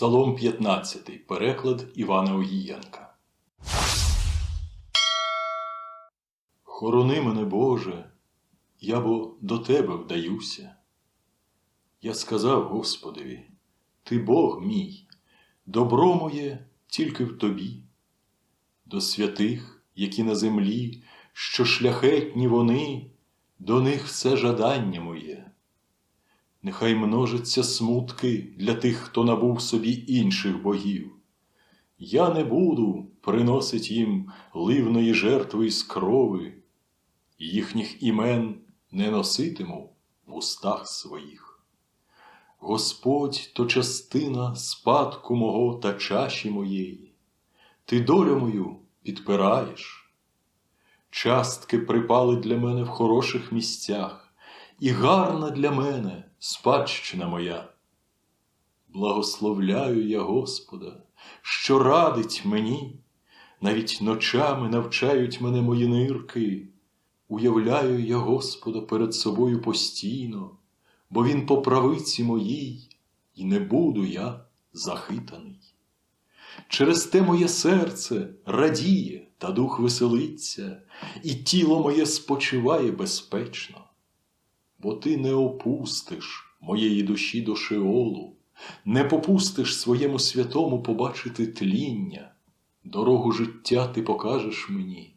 Псалом 15, переклад Івана Огієнка. Хорони мене, Боже, я бо до Тебе вдаюся. Я сказав Господові, Ти Бог мій, добро моє тільки в Тобі. До святих, які на землі, що шляхетні вони, до них все жадання моє. Нехай множаться смутки для тих, хто набув собі інших богів. Я не буду приносить їм ливної жертви із крови, їхніх імен не носитиму в устах своїх. Господь то частина спадку мого та чаші моєї, ти долю мою підпираєш. Частки припали для мене в хороших місцях і гарна для мене спадщина моя. Благословляю я Господа, що радить мені, навіть ночами навчають мене мої нирки. Уявляю я Господа перед собою постійно, бо Він по правиці моїй, і не буду я захитаний. Через те моє серце радіє та дух веселиться, і тіло моє спочиває безпечно бо ти не опустиш моєї душі до Шеолу, не попустиш своєму святому побачити тління, дорогу життя ти покажеш мені,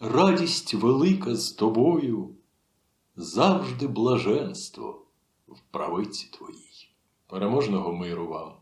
радість велика з тобою, завжди блаженство в правиці твоїй. Переможного миру вам!